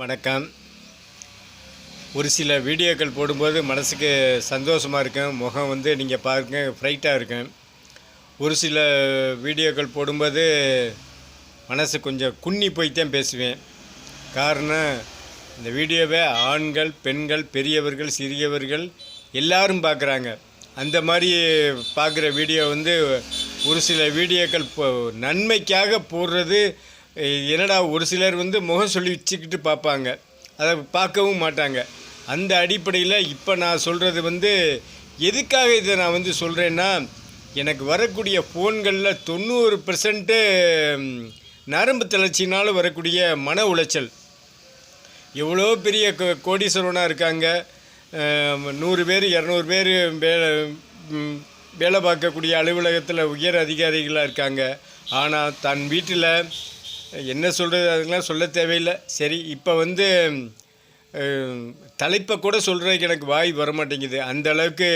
வணக்கம். ஒரு சில வீடியோக்கள் போடும்போது மனசுக்கு சந்தோஷமாக இருக்கும். முகம் வந்து நீங்கள் பாருங்க ஃப்ரைட்டாக இருக்கும். ஒரு சில வீடியோக்கள் போடும்போது மனசு கொஞ்சம் குன்னி போய்த்தான் பேசுவேன். காரணம் இந்த வீடியோவை ஆண்கள் பெண்கள் பெரியவர்கள் சிறியவர்கள் எல்லாரும் பார்க்குறாங்க அந்த மாதிரி பார்க்குற வீடியோ வந்து ஒரு சில வீடியோக்கள் இப்போ நன்மைக்காக போடுறது என்னடா ஒரு சிலர் வந்து முகம் சொல்லி வச்சுக்கிட்டு பார்ப்பாங்க. அதை பார்க்கவும் மாட்டாங்க. அந்த அடிப்படையில் இப்போ நான் சொல்கிறது வந்து எதுக்காக இதை நான் வந்து சொல்கிறேன்னா எனக்கு வரக்கூடிய ஃபோன்களில் தொண்ணூறு பெர்சன்ட்டு நரம்பு தளர்ச்சினால் வரக்கூடிய மன உளைச்சல். எவ்வளோ பெரிய கோ- கோடீஸ்வரனாக இருக்காங்க. நூறு பேர் இரநூறு பேர் வேலை வேலை பார்க்கக்கூடிய அலுவலகத்தில் உயர் அதிகாரிகளாக இருக்காங்க. ஆனால் தன் வீட்டில் என்ன சொல்கிறது அதுக்கெலாம் சொல்ல தேவையில்லை. சரி இப்போ வந்து தலைப்பை கூட சொல்கிறதுக்கு எனக்கு வாய் வர மாட்டேங்குது அந்த அளவுக்கு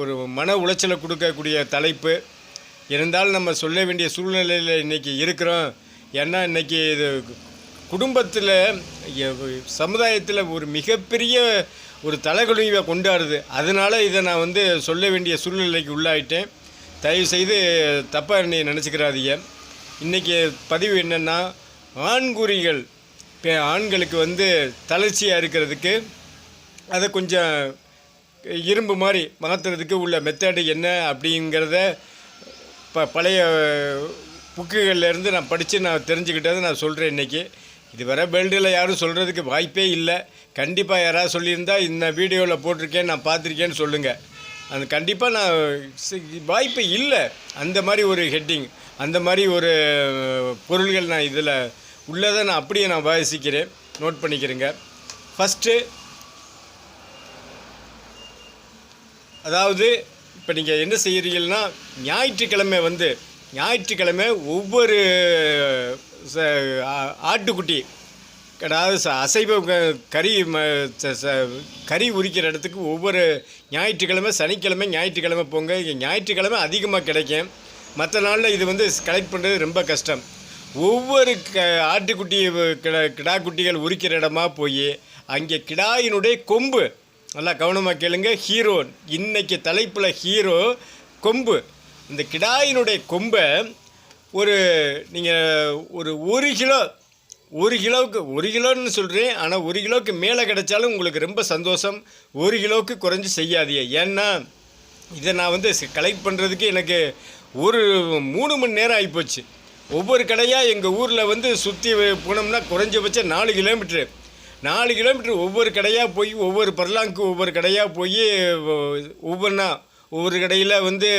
ஒரு மன உளைச்சலை கொடுக்கக்கூடிய தலைப்பு. இருந்தாலும் நம்ம சொல்ல வேண்டிய சூழ்நிலையில் இன்றைக்கி இருக்கிறோம். ஏன்னா இன்றைக்கி இது குடும்பத்தில் சமுதாயத்தில் ஒரு மிகப்பெரிய ஒரு தலைகுழுவை கொண்டாடுது. அதனால் இதை நான் வந்து சொல்ல வேண்டிய சூழ்நிலைக்கு உள்ளாயிட்டேன். தயவுசெய்து தப்பாக என்னை நினச்சிக்கிறாதீங்க. இன்றைக்கி பதிவு என்னென்னா ஆண்குறிகள். இப்போ ஆண்களுக்கு வந்து தளர்ச்சியாக இருக்கிறதுக்கு அதை கொஞ்சம் இரும்பு மாதிரி மாற்றுறதுக்கு உள்ள மெத்தடு என்ன அப்படிங்கிறத ப பழைய புக்குகள்லேருந்து நான் படித்து நான் தெரிஞ்சுக்கிட்டதை நான் சொல்கிறேன் இன்றைக்கி இதுவரை பெல்டில் யாரும் சொல்கிறதுக்கு வாய்ப்பே இல்லை. கண்டிப்பாக யாராவது சொல்லியிருந்தா இந்த வீடியோவில் போட்டிருக்கேன் நான் பார்த்துருக்கேன்னு சொல்லுங்கள் அது கண்டிப்பாக நான் வாய்ப்பு இல்லை. அந்த மாதிரி ஒரு ஹெட்டிங் அந்த மாதிரி ஒரு பொருள்கள் நான் இதில் உள்ளதை நான் அப்படியே நான் வாசிக்கிறேன். நோட் பண்ணிக்கிறேங்க. ஃபஸ்ட்டு அதாவது இப்போ நீங்கள் என்ன செய்கிறீங்கன்னா ஞாயிற்றுக்கிழமை வந்து ஞாயிற்றுக்கிழமை ஒவ்வொரு ச- ஆ- ஆட்டுக்குட்டி அதாவது அசைவ க- கறி ம- ச- கறி உரிக்கிற இடத்துக்கு ஒவ்வொரு ஞாயிற்றுக்கிழமை சனிக்கிழமை ஞாயிற்றுக்கிழமை போங்க. இங்கே ஞாயிற்றுக்கிழமை அதிகமாக கிடைக்கும். மற்ற நாளில் இது வந்து கலெக்ட் பண்ணுறது ரொம்ப கஷ்டம். ஒவ்வொரு க ஆட்டுக்குட்டி கிடா கிடா குட்டிகள் உரிக்கிற இடமா போய் அங்கே கிடாயினுடைய கொம்பு நல்லா கவனமாக கேளுங்க ஹீரோ இன்றைக்கி தலைப்பில் ஹீரோ கொம்பு. இந்த கிடாயினுடைய கொம்பை ஒரு நீங்கள் ஒரு ஒரு கிலோ ஒரு கிலோவுக்கு ஒரு கிலோன்னு சொல்கிறேன் ஆனால் ஒரு கிலோவுக்கு மேலே கிடைச்சாலும் உங்களுக்கு ரொம்ப சந்தோஷம். ஒரு கிலோவுக்கு குறைஞ்சி செய்யாதீங்க. ஏன்னா இதை நான் வந்து கலெக்ட் பண்ணுறதுக்கு எனக்கு ஒரு மூணு மணி நேரம் ஆகிப்போச்சு ஒவ்வொரு கடையாக எங்கள் ஊரில் வந்து சுற்றி போனோம்னா குறைஞ்சபட்சம் நாலு கிலோமீட்ரு நாலு கிலோமீட்ரு ஒவ்வொரு கடையாக போய் ஒவ்வொரு பர்லாங்க்கு ஒவ்வொரு கடையாக போய் ஒவ்வொன்றா ஒவ்வொரு கடையில் வந்து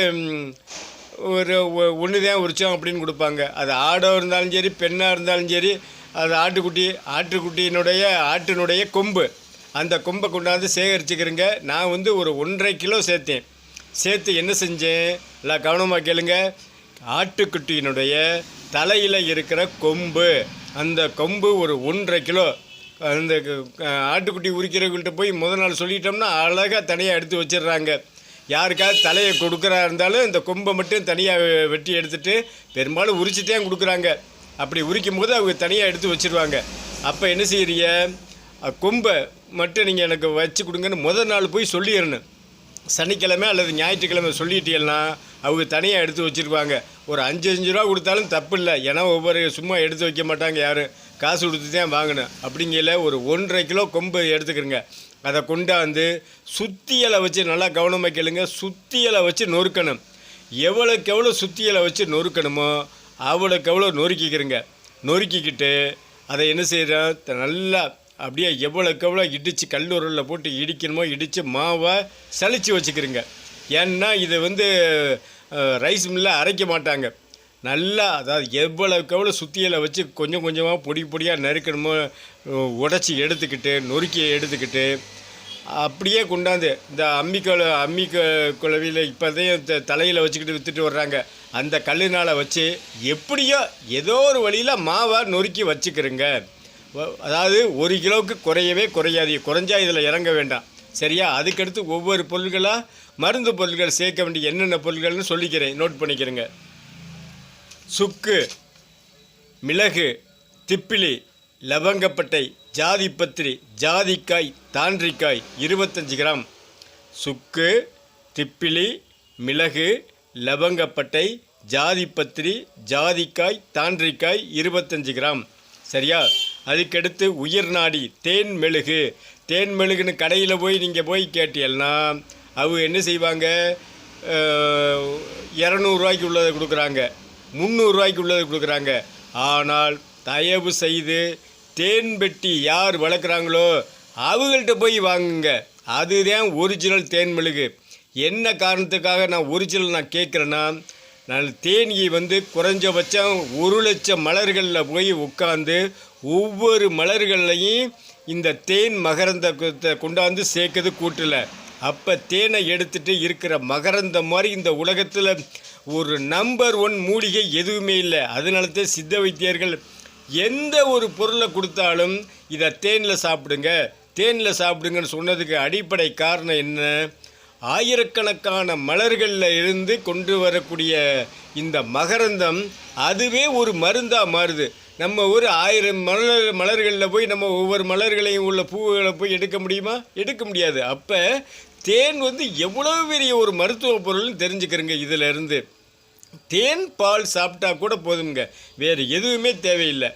ஒரு ஒன்று தான் உரிச்சோம் அப்படின்னு கொடுப்பாங்க. அது ஆடாக இருந்தாலும் சரி பெண்ணாக இருந்தாலும் சரி அது ஆட்டுக்குட்டி ஆட்டுக்குட்டியினுடைய ஆட்டினுடைய கொம்பு. அந்த கொம்பை கொண்டாந்து சேகரிச்சுக்கிறேங்க. நான் வந்து ஒரு ஒன்றரை கிலோ சேர்த்தேன். சேர்த்து என்ன செஞ்சேன்? எல்லாம் கவனமாக கேளுங்க. ஆட்டுக்குட்டியினுடைய தலையில் இருக்கிற கொம்பு. அந்த கொம்பு ஒரு ஒன்றரை கிலோ அந்த ஆட்டுக்குட்டி உரிக்கிறவங்கள்ட்ட போய் முதல் நாள் சொல்லிட்டோம்னா அழகாக தனியாக எடுத்து வச்சிடுறாங்க. யாருக்காவது தலையை கொடுக்குறா இருந்தாலும் இந்த கொம்பை மட்டும் தனியாக வெட்டி எடுத்துகிட்டு பெரும்பாலும் உரிச்சுட்டே கொடுக்குறாங்க. அப்படி உரிக்கும் போது அவங்க தனியாக எடுத்து வச்சிருவாங்க. அப்போ என்ன செய்கிறீங்க கொம்பை மட்டும் நீங்கள் எனக்கு வச்சு கொடுங்கன்னு முதல் நாள் போய் சொல்லிடணும். சனிக்கிழமை அல்லது ஞாயிற்றுக்கிழமை சொல்லிட்டீங்கன்னா அவங்க தனியாக எடுத்து வச்சுருப்பாங்க. ஒரு அஞ்சு அஞ்சு ரூபா கொடுத்தாலும் தப்பு இல்லை. ஏன்னா ஒவ்வொரு சும்மா எடுத்து வைக்க மாட்டாங்க யாரும் காசு கொடுத்து தான் வாங்கணும். அப்படிங்கல ஒரு ஒன்றரை கிலோ கொம்பு எடுத்துக்கிறங்க. அதை கொண்டாந்து சுத்தியலை வச்சு நல்லா கவனமாக கேளுங்க. சுத்தியலை வச்சு நொறுக்கணும். எவ்வளோக்கு எவ்வளோ சுத்தியலை வச்சு நொறுக்கணுமோ அவ்வளோக்கு எவ்வளோ நொறுக்கிக்கிறங்க. நொறுக்கிக்கிட்டு அதை என்ன செய்கிறோம் நல்லா அப்படியே எவ்வளோக்கு எவ்வளோ இடித்து கல்லூரில் போட்டு இடிக்கணுமோ இடித்து மாவை சளிச்சு வச்சுக்கிறங்க. ஏன்னா இதை வந்து ரைஸ் மில்லில் அரைக்க மாட்டாங்க. நல்லா அதாவது எவ்வளோக்கு எவ்வளோ சுத்தியில் வச்சு கொஞ்சம் கொஞ்சமாக பொடி பொடியாக நறுக்கணுமோ உடச்சி எடுத்துக்கிட்டு நொறுக்கி எடுத்துக்கிட்டு அப்படியே கொண்டாந்து இந்த அம்மிக்கொல அம்மி குழவியில் இப்போதையும் தலையில் வச்சுக்கிட்டு விற்றுட்டு வர்றாங்க. அந்த கல்லுனால் வச்சு எப்படியோ ஏதோ ஒரு வழியில் மாவை நொறுக்கி வச்சுக்கிறேங்க. அதாவது ஒரு கிலோவுக்கு குறையவே குறையாது. குறைஞ்சா இதில் இறங்க வேண்டாம். சரியா? அதுக்கடுத்து ஒவ்வொரு பொருள்களாக மருந்து பொருட்கள் சேர்க்க வேண்டிய என்னென்ன பொருட்கள்னு சொல்லிக்கிறேன். நோட் பண்ணிக்கிறேங்க. சுக்கு மிளகு திப்பிலி லவங்கப்பட்டை ஜாதிப்பத்திரி ஜாதிக்காய் தாண்டிக்காய் இருபத்தஞ்சி கிராம். சுக்கு திப்பிலி மிளகு லவங்கப்பட்டை ஜாதிப்பத்திரி ஜாதிக்காய் தாண்டிக்காய் இருபத்தஞ்சி கிராம். சரியா? அதுக்கடுத்து உயிர் நாடி தேன் மெழுகு. தேன் மெழுகுன்னு கடையில் போய் நீங்கள் போய் கேட்டீங்கன்னா அவங்க என்ன செய்வாங்க? இரநூறுவாய்க்கு உள்ளதை கொடுக்குறாங்க. முந்நூறுரூவாய்க்கு உள்ளதை கொடுக்குறாங்க. ஆனால் தயவு செய்து தேன் பெட்டி யார் வளர்க்குறாங்களோ அவங்கள்ட்ட போய் வாங்குங்க. அதுதான் ஒரிஜினல் தேன் மெழுகு. என்ன காரணத்துக்காக நான் ஒரிஜினல் நான் கேட்குறேன்னா நான் தேனியை வந்து குறைஞ்சபட்சம் ஒரு லட்சம் மலர்களில் போய் உட்காந்து ஒவ்வொரு மலர்கள்லையும் இந்த தேன் மகரந்தத்தை கொண்டாந்து சேர்க்குது கூட்டில் அப்போ தேனை எடுத்துகிட்டு இருக்கிற மகரந்தம் மாதிரி இந்த உலகத்தில் ஒரு நம்பர் ஒன் மூலிகை எதுவுமே இல்லை. அதனால தான் சித்த வைத்தியர்கள் எந்த ஒரு பொருளை கொடுத்தாலும் இதை தேனில் சாப்பிடுங்க தேனில் சாப்பிடுங்கன்னு சொன்னதுக்கு அடிப்படை காரணம் என்ன? ஆயிரக்கணக்கான மலர்களில் இருந்து கொண்டு வரக்கூடிய இந்த மகரந்தம் அதுவே ஒரு மருந்தாக மாறுது. நம்ம ஒரு ஆயிரம் மலர் மலர்களில் போய் நம்ம ஒவ்வொரு மலர்களையும் உள்ள பூவுகளை போய் எடுக்க முடியுமா? எடுக்க முடியாது. அப்போ தேன் வந்து எவ்வளோ பெரிய ஒரு மருத்துவ பொருள்னு தெரிஞ்சுக்கிறேங்க இதிலிருந்து. தேன் பால் சாப்பிட்டா கூட போதுங்க வேறு எதுவுமே தேவையில்லை.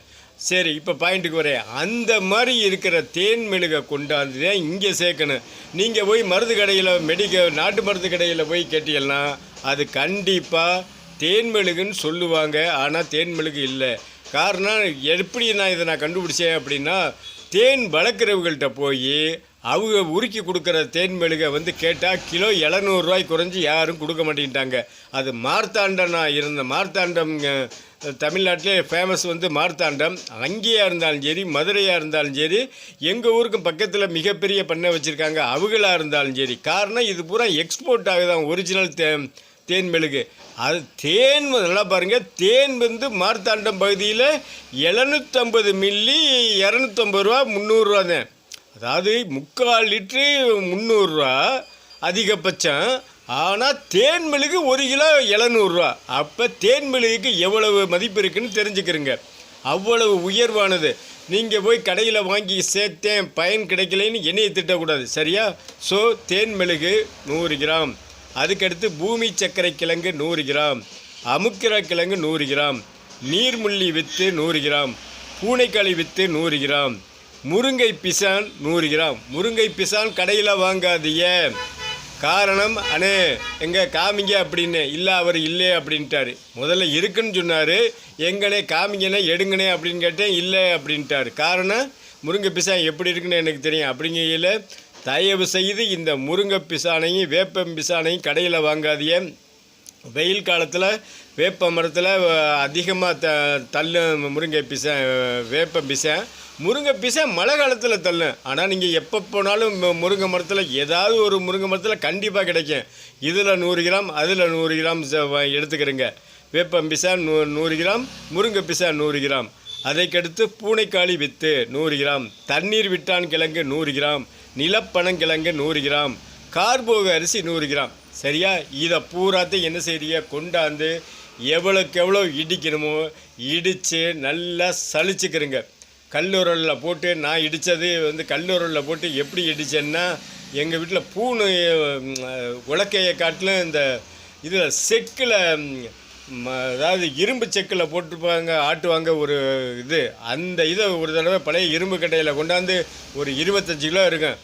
சரி இப்போ பாயிண்ட்டுக்கு வரேன். அந்த மாதிரி இருக்கிற தேன் மெழுகை கொண்டாந்து தான் இங்கே சேர்க்கணும். நீங்கள் போய் மருந்து கடையில் மெடிக்க நாட்டு மருந்து கடையில் போய் கேட்டீங்கன்னா அது கண்டிப்பாக தேன் மெழுகுன்னு சொல்லுவாங்க. ஆனால் தேன் மெழுகு இல்லை. காரணம் எப்படி நான் இதை நான் கண்டுபிடிச்சேன் அப்படின்னா தேன் வளர்க்குறவங்கள்ட்ட போய் அவங்க உருக்கி கொடுக்குற தேன் மெழுகை வந்து கேட்டால் கிலோ எழுநூறுவாய் குறைஞ்சி யாரும் கொடுக்க மாட்டேங்கிட்டாங்க அது மார்த்தாண்டனா இருந்த மார்த்தாண்டம் தமிழ்நாட்டிலே ஃபேமஸ் வந்து மார்த்தாண்டம். அங்கேயா இருந்தாலும் சரி மதுரையாக இருந்தாலும் சரி எங்கள் ஊருக்கு பக்கத்தில் மிகப்பெரிய பண்ணை வச்சுருக்காங்க அவங்களாக இருந்தாலும் சரி. காரணம் இது பூரா எக்ஸ்போர்ட் ஆகுதான் ஒரிஜினல் தே தேன் மெழுகு. அது தேன் வந்து நல்லா பாருங்கள் தேன் வந்து மார்த்தாண்டம் பகுதியில் எழுநூற்றம்பது மில்லி இரநூத்தம்பது ரூபா முந்நூறுரூவா தான். அதாவது முக்கால் லிட்ரு முந்நூறுரூவா அதிகபட்சம். ஆனால் தேன் மிளகு ஒரு கிலோ எழுநூறுரூவா அப்போ தேன் மிளகுக்கு எவ்வளவு மதிப்பு இருக்குதுன்னு தெரிஞ்சுக்கிறங்க. அவ்வளவு உயர்வானது. நீங்கள் போய் கடையில் வாங்கி சேர்த்தேன் பயன் கிடைக்கலைன்னு என்னையை திட்டக்கூடாது. சரியா? ஸோ தேன் மிளகு நூறு கிராம். அதுக்கடுத்து பூமி சர்க்கரை கிழங்கு நூறு கிராம் அமுக்கிர கிழங்கு நூறு கிராம் நீர்முள்ளி வித்து நூறு கிராம் பூனைக்களி வித்து நூறு கிராம் முருங்கை பிசான் நூறு கிராம். முருங்கை பிசான் கடையில் வாங்காதீங்க. காரணம் அண்ணே எங்கே காமிங்க அப்படின்னு இல்லை அவர் இல்லை அப்படின்ட்டாரு. முதல்ல இருக்குன்னு சொன்னார். எங்கனே காமிங்கனே எடுங்கண்ணே அப்படின்னு கேட்டேன் இல்லை அப்படின்ட்டாரு. காரணம் முருங்கை பிசான் எப்படி இருக்குன்னு எனக்கு தெரியும். அப்படிங்கையில் தயவு செய்து இந்த முருங்கை பிசானையும் வேப்பம் பிசானையும் கடையில் வாங்காதிய வெயில் காலத்தில் வேப்ப மரத்தில் அதிகமாக த தள்ளு முருங்கை பிசை வேப்ப பிசை. முருங்கை பிசை மழை காலத்தில் தள்ளும். ஆனால் நீங்கள் எப்போ போனாலும் முருங்கை மரத்தில் ஏதாவது ஒரு முருங்கை மரத்தில் கண்டிப்பாக கிடைக்கும். இதில் நூறு கிராம் அதில் நூறு கிராம் ச- எடுத்துக்கிறேங்க. வேப்பம் பிசா நூ நூறு கிராம் முருங்கை பிசா நூறு கிராம். அதைக்கடுத்து பூனைக்காளி வித்து நூறு கிராம் தண்ணீர் விட்டான் கிழங்கு நூறு கிராம் நிலப்பனங்கிழங்கு நூறு கிராம் கார்போக அரிசி நூறு கிராம். சரியா? இதை பூராத்தையும் என்ன செய்றீங்க கொண்டாந்து எவ்வளோக்கு எவ்வளோ இடிக்கணுமோ இடித்து நல்லா சலிச்சுக்கிறங்க கல்லுரலில் போட்டு நான் இடித்தது வந்து கல்லுரலில் போட்டு எப்படி இடித்தேன்னா எங்கள் வீட்டில் பூணு உலக்கையை காட்டிலும் இந்த இதில் செக்கில் அதாவது இரும்பு செக்கில் போட்டுப்பாங்க ஆட்டுவாங்க ஒரு இது. அந்த இதை ஒரு தடவை பழைய இரும்பு கட்டையில் கொண்டாந்து ஒரு இருபத்தஞ்சு கிலோ இருக்கும்.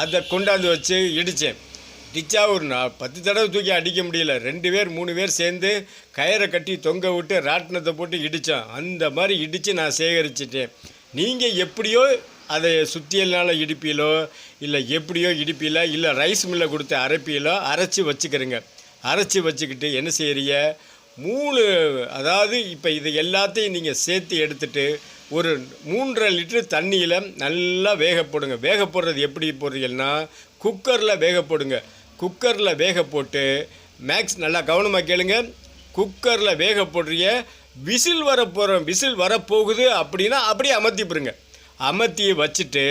அதை கொண்டாந்து வச்சு இடித்தேன் டிச்சா ஒரு நான் பத்து தடவை தூக்கி அடிக்க முடியல. ரெண்டு பேர் மூணு பேர் சேர்ந்து கயிறை கட்டி தொங்க விட்டு ராட்டினத்தை போட்டு இடித்தோம் அந்த மாதிரி இடித்து நான் சேகரிச்சிட்டேன். நீங்கள் எப்படியோ அதை சுத்தியல்னால இடிப்பீலோ இல்லை எப்படியோ இடிப்பீல இல்லை ரைஸ் மில்லை கொடுத்து அரைப்பீலோ அரைச்சி வச்சுக்கிறேங்க. அரைச்சி வச்சுக்கிட்டு என்ன செய்கிறீங்க மூணு அதாவது இப்போ இது எல்லாத்தையும் நீங்கள் சேர்த்து எடுத்துட்டு ஒரு மூன்றரை லிட்டரு தண்ணியில் நல்லா வேக போடுங்க. வேக போடுறது எப்படி போடுறீங்கன்னா குக்கரில் வேக போடுங்க. குக்கரில் வேக போட்டு மேக்ஸ் நல்லா கவனமாக கேளுங்க. குக்கரில் வேக போடுறீங்க விசில் வர போகிறோம் விசில் வரப்போகுது அப்படின்னா அப்படியே அமர்த்தி போடுங்க அமர்த்தி வச்சுட்டு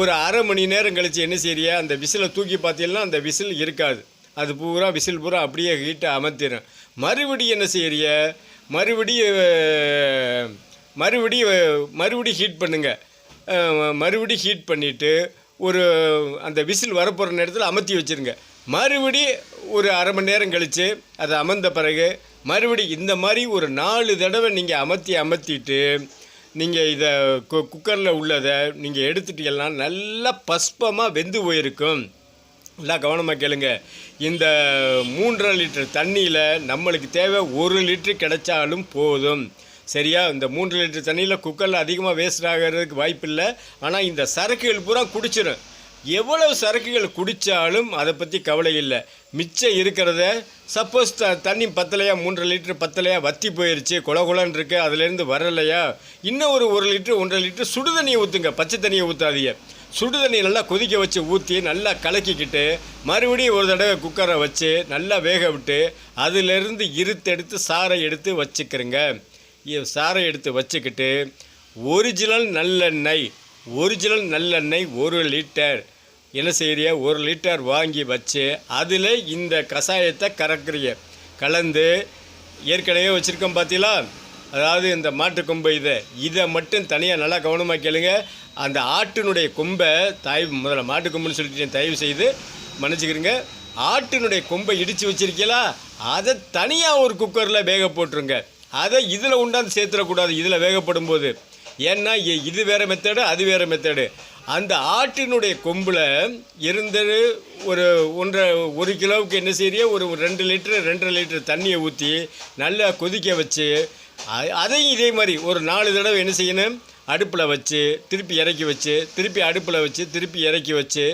ஒரு அரை மணி நேரம் கழித்து என்ன செய்ய அந்த விசிலை தூக்கி பார்த்தீங்கன்னா அந்த விசில் இருக்காது. அது பூரா விசில் பூரா அப்படியே ஹீட்டை அமர்த்திடும் மறுபடியும் என்ன செய்கிறிய மறுபடியும் மறுபடி மறுபடி ஹீட் பண்ணுங்கள் மறுபடி ஹீட் பண்ணிவிட்டு ஒரு அந்த விசில் வரப்போகிற நேரத்தில் அமர்த்தி வச்சுருங்க. மறுபடி ஒரு அரை மணி நேரம் கழித்து அதை அமர்ந்த பிறகு மறுபடி இந்த மாதிரி ஒரு நாலு தடவை நீங்கள் அமர்த்தி அமர்த்திட்டு நீங்கள் இதை கு குக்கரில் உள்ளதை நீங்கள் எடுத்துட்டீங்கன்னா நல்லா பஸ்பமாக வெந்து போயிருக்கும். நல்லா கவனமாக கேளுங்க. இந்த மூன்றரை லிட்டர் தண்ணியில் நம்மளுக்கு தேவை ஒரு லிட்ரு கிடைச்சாலும் போதும். சரியா? இந்த மூன்று லிட்டர் தண்ணியில் குக்கரில் அதிகமாக வேஸ்ட் ஆகிறதுக்கு வாய்ப்பு இல்லை. ஆனால் இந்த சரக்குகள் பூரா குடிச்சிடும் எவ்வளவு சரக்குகள் குடித்தாலும் அதை பற்றி கவலை இல்லை. மிச்சம் இருக்கிறத சப்போஸ் த தண்ணி பத்தலையா மூன்றரை லிட்ரு பத்தலையா வத்தி போயிடுச்சு குல குலன்னு அதுலேருந்து வரலையா? இன்னும் ஒரு ஒரு லிட்ரு ஒன்றரை லிட்ரு சுடு தண்ணியை ஊற்றுங்க பச்சை தண்ணியை ஊற்றாதீங்க சுடு தண்ணி நல்லா கொதிக்க வச்சு ஊற்றி நல்லா கலக்கிக்கிட்டு மறுபடியும் ஒரு தடவை குக்கரை வச்சு நல்லா வேக விட்டு அதிலிருந்து இருத்தெடுத்து சாறை எடுத்து வச்சுக்கிறேங்க. சாரை சாறை எடுத்து வச்சுக்கிட்டு ஒரிஜினல் நல்லெண்ணெய் ஒரிஜினல் நல்லெண்ணெய் ஒரு லிட்டர் என்ன செய்கிறிய ஒரு லிட்டர் வாங்கி வச்சு அதில் இந்த கஷாயத்தை கறக்குறிய. கலந்து ஏற்கனவே வச்சுருக்கோம் பார்த்தீங்களா அதாவது இந்த மாட்டு கொம்பு இதை இதை மட்டும் தனியாக நல்லா கவனமாக கேளுங்க. அந்த ஆட்டினுடைய கொம்பை தாய் முதல்ல மாட்டு கொம்புன்னு சொல்லிட்டு தயவு செய்து மன்னிச்சுக்கிறீங்க ஆட்டினுடைய கொம்பை இடித்து வச்சிருக்கீங்களா? அதை தனியாக ஒரு குக்கரில் வேக போட்டுருங்க. அதை இதில் உண்டாந்து சேர்த்துடக்கூடாது இதில் வேகப்படும் போது ஏன்னா இது வேறு மெத்தடு அது வேறு மெத்தடு அந்த ஆட்டினுடைய கொம்பில் இருந்தது ஒரு ஒன்றரை ஒரு கிலோவுக்கு என்ன செய்ய ஒரு ரெண்டு லிட்டர் ரெண்டரை லிட்டர் தண்ணியை ஊற்றி நல்லா கொதிக்க வச்சு அதையும் இதே மாதிரி ஒரு நாலு தடவை என்ன செய்யணும்? அடுப்பில் வச்சு திருப்பி இறக்கி வச்சு திருப்பி அடுப்பில் வச்சு திருப்பி இறக்கி வச்சு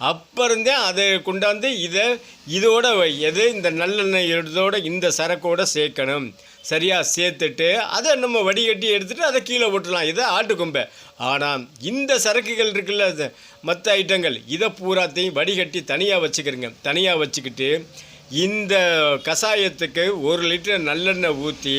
அப்புறந்தே அதை கொண்டாந்து இதை இதோட வை- எது இந்த நல்லெண்ணெய் இதோட இந்த சரக்கோட சேர்க்கணும். சரியாக சேர்த்துட்டு அதை நம்ம வடிகட்டி எடுத்துகிட்டு அதை கீழே போட்டுடலாம். இதை ஆட்டுக்கொம்பை ஆனால் இந்த சரக்குகள் இருக்குல்ல மற்ற ஐட்டங்கள் இதை பூராத்தையும் வடிகட்டி தனியாக வச்சுக்கிறங்க. தனியாக வச்சுக்கிட்டு இந்த கஷாயத்துக்கு ஒரு லிட்டர் நல்லெண்ணெய் ஊற்றி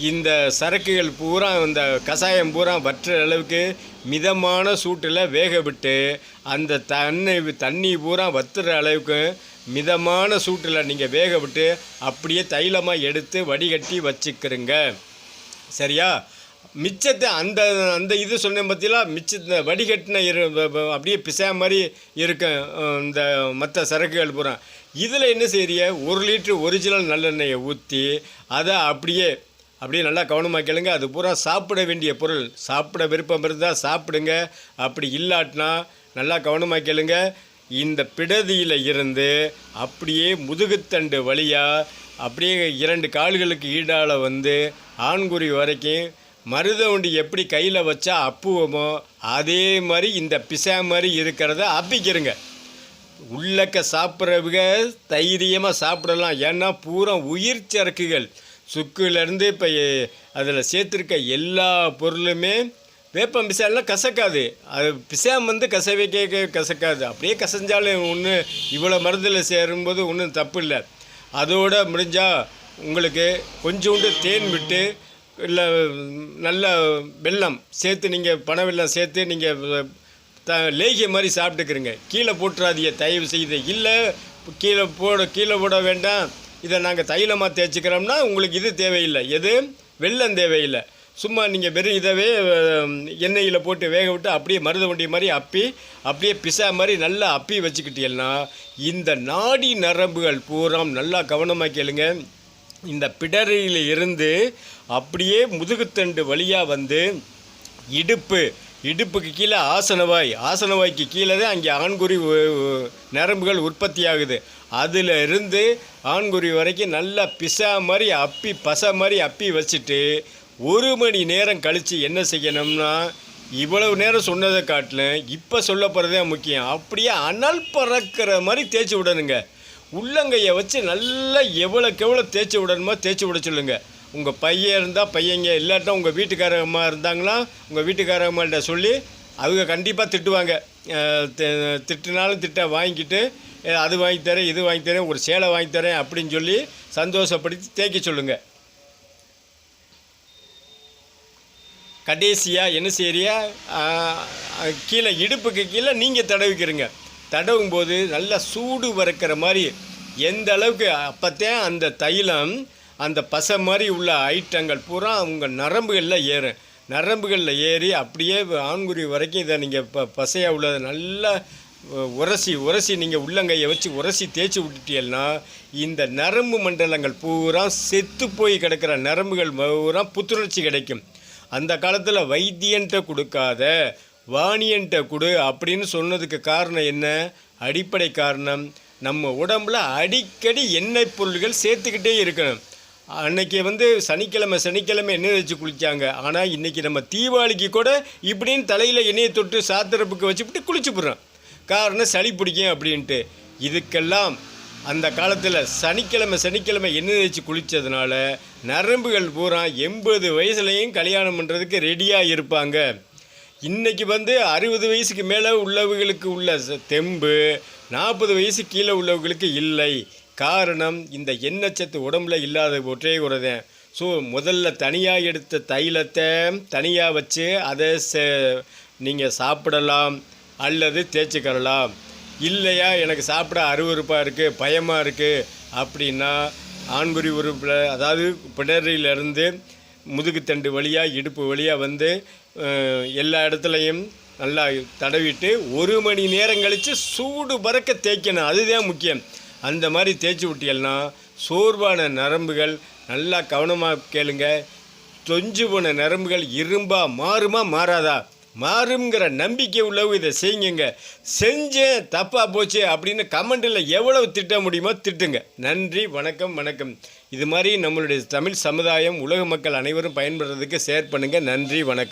இந்த சரக்குகள் பூரா இந்த கஷாயம் பூரா வற்ற அளவுக்கு மிதமான சூட்டில் வேக விட்டு அந்த தண்ணி தண்ணி பூரா வத்துற அளவுக்கு மிதமான சூட்டில் நீங்கள் வேக விட்டு அப்படியே தைலமாக எடுத்து வடிகட்டி வச்சுக்கிறங்க சரியா? மிச்சத்தை அந்த அந்த இது சொன்னேன் பார்த்தீங்களா மிச்சத்தை வடிகட்டின இரு அப்படியே பிசா மாதிரி இருக்கும் இந்த மற்ற சரக்குகள் பூரா. இதில் என்ன செய்ய ஒரு லிட்ரு ஒரிஜினல் நல்லெண்ணெயை ஊற்றி அதை அப்படியே அப்படியே நல்லா கவனமாக கேளுங்க. அது பூரா சாப்பிட வேண்டிய பொருள். சாப்பிட விருப்பம் இருந்தால் சாப்பிடுங்க. அப்படி இல்லாட்டினா நல்லா கவனமாக கேளுங்க. இந்த பிடதியில் இருந்து அப்படியே முதுகுத்தண்டு வழியாக அப்படியே இரண்டு கால்களுக்கு ஈடால் வந்து ஆண்குறி வரைக்கும் மருதவண்டி எப்படி கையில் வச்சா அப்புவமோ அதே மாதிரி இந்த பிசா மாதிரி இருக்கிறத அப்பிக்கிறங்க உள்ளக்க சாப்பிட்றவங்க தைரியமாக சாப்பிடலாம். ஏன்னா பூரா உயிர் சரக்குகள் சுக்குலேருந்து இப்போ அதில் சேர்த்துருக்க எல்லா பொருளுமே வேப்பம் பிசாலாம் கசக்காது. அது பிசாம் வந்து கசவே கேட்க கசக்காது. அப்படியே கசஞ்சாலும் ஒன்று இவ்வளோ மருந்தில் சேரும்போது ஒன்றும் தப்பு இல்லை அதோட முடிஞ்சால் உங்களுக்கு கொஞ்சோண்டு தேன் விட்டு இல்லை நல்ல வெல்லம் சேர்த்து நீங்கள் பனை வெல்லம் சேர்த்து நீங்கள் த லேகிய மாதிரி சாப்பிட்டுக்கிறீங்க கீழே போட்டுறாதீங்க. தயவு செய்து. இல்லை கீழே போட கீழே போட வேண்டாம். இதை நாங்கள் தைலமாக தேய்ச்சிக்கிறோம்னா உங்களுக்கு இது தேவையில்லை. எது? வெள்ளம் தேவையில்லை. சும்மா நீங்கள் வெறும் இதவே எண்ணெயில் போட்டு வேக விட்டு அப்படியே மருத வண்டி மாதிரி அப்பி அப்படியே பிசா மாதிரி நல்லா அப்பி வச்சுக்கிட்டீங்கன்னா இந்த நாடி நரம்புகள் பூராம் நல்லா கவனமாக கேளுங்க. இந்த பிடரியில் இருந்து அப்படியே முதுகுத்தண்டு வழியாக வந்து இடுப்பு இடுப்புக்கு கீழே ஆசனவாய் ஆசனவாய்க்கு கீழே தான் அங்கே ஆண்குறி நரம்புகள் உற்பத்தி ஆகுது அதில் இருந்து ஆண்குறி வரைக்கும் நல்லா பிசா மாதிரி அப்பி பசை மாதிரி அப்பி வச்சுட்டு ஒரு மணி நேரம் கழித்து என்ன செய்யணும்னா இவ்வளவு நேரம் சொன்னதை காட்டிலும் இப்போ சொல்ல போகிறதே முக்கியம். அப்படியே அனல் பறக்கிற மாதிரி தேய்ச்சி விடணுங்க. உள்ளங்கையை வச்சு நல்லா எவ்வளோக்கு எவ்வளோ தேய்ச்சி விடணுமோ தேய்ச்சி விட சொல்லுங்கள் உங்கள் பையன் இருந்தால் பையங்க இல்லாட்டா உங்கள் வீட்டுக்காரம்மா இருந்தாங்களா உங்கள் வீட்டுக்காரம்மாள்கிட்ட சொல்லி அவங்க கண்டிப்பாக திட்டுவாங்க. திட்டுனாலும் திட்ட வாங்கிக்கிட்டு அது வாங்கி தரேன் இது வாங்கி தரேன் ஒரு சேலை வாங்கி தரேன் அப்படின்னு சொல்லி சந்தோஷப்படுத்தி தேய்க்க சொல்லுங்கள் கடைசியாக என்ன செய்யறியா? கீழே இடுப்புக்கு கீழே நீங்கள் தடவிக்கிறீங்க. தடவும் போது நல்லா சூடு வறுக்கிற மாதிரி எந்த அளவுக்கு அப்போத்தே அந்த தைலம் அந்த பசை மாதிரி உள்ள ஐட்டங்கள் பூரா உங்கள் நரம்புகளில் ஏறும். நரம்புகளில் ஏறி அப்படியே ஆண்குருவி வரைக்கும் இதை நீங்கள் ப பசையாக உள்ளதை நல்லா உரசி உரசி நீங்கள் உள்ளங்கையை வச்சு உரசி தேய்ச்சி விட்டுட்டீங்கன்னா இந்த நரம்பு மண்டலங்கள் பூரா செத்து போய் கிடக்கிற நரம்புகள் பூரா புத்துணர்ச்சி கிடைக்கும். அந்த காலத்தில் வைத்தியன்ட்ட கொடுக்காத வாணியன்ட்ட கொடு அப்படின்னு சொன்னதுக்கு காரணம் என்ன? அடிப்படை காரணம் நம்ம உடம்புல அடிக்கடி எண்ணெய் பொருள்கள் சேர்த்துக்கிட்டே இருக்கணும். அன்னைக்கு வந்து சனிக்கிழமை சனிக்கிழமை எண்ணெய் வச்சு குளித்தாங்க ஆனால் இன்றைக்கி நம்ம தீபாவளிக்கு கூட இப்படின்னு தலையில் எண்ணெயை தொட்டு சாத்திரப்புக்கு வச்சுவிட்டு குளிச்சுப்புடுறோம். காரணம் சளி பிடிக்கும் அப்படின்ட்டு. இதுக்கெல்லாம் அந்த காலத்தில் சனிக்கிழமை சனிக்கிழமை எண்ணெய் தேய்ச்சி குளித்ததுனால நரம்புகள் பூரா எண்பது வயசுலையும் கல்யாணம் பண்ணுறதுக்கு ரெடியாக இருப்பாங்க. இன்னைக்கு வந்து அறுபது வயசுக்கு மேலே உள்ளவர்களுக்கு உள்ள தெம்பு நாற்பது வயசு கீழே உள்ளவர்களுக்கு இல்லை. காரணம் இந்த எண்ணெய் சத்து உடம்புல இல்லாத ஒற்றே குறைதேன். ஸோ முதல்ல தனியாக எடுத்த தைலத்தை தனியாக வச்சு அதை நீங்கள் சாப்பிடலாம் அல்லது தேய்ச்சிக்கிறலாம் இல்லையா எனக்கு சாப்பிட அருவருப்பாக இருக்குது பயமாக இருக்குது அப்படின்னா ஆண்குறி உறுப்பில் அதாவது பிணறிலிருந்து முதுகுத்தண்டு வழியாக இடுப்பு வழியாக வந்து எல்லா இடத்துலையும் நல்லா தடவிட்டு ஒரு மணி நேரம் கழித்து சூடு பறக்க தேய்க்கணும். அதுதான் முக்கியம். அந்த மாதிரி தேய்ச்சி விட்டீங்கன்னா சோர்வான நரம்புகள் நல்லா கவனமாக கேளுங்க. தொஞ்சு போன நரம்புகள் இரும்பா மாறுமா மாறாதா? மாறுங்கிற நம்பிக்கை உள்ளவங்க இதை செய்யுங்க. செஞ்சேன் தப்பாக போச்சு அப்படின்னு கமெண்டில் எவ்வளவு திட்ட முடியுமோ திட்டுங்க. நன்றி வணக்கம் வணக்கம். இது மாதிரி நம்மளுடைய தமிழ் சமுதாயம் உலக மக்கள் அனைவரும் பயன்படுறதுக்கு ஷேர் பண்ணுங்கள் நன்றி வணக்கம்.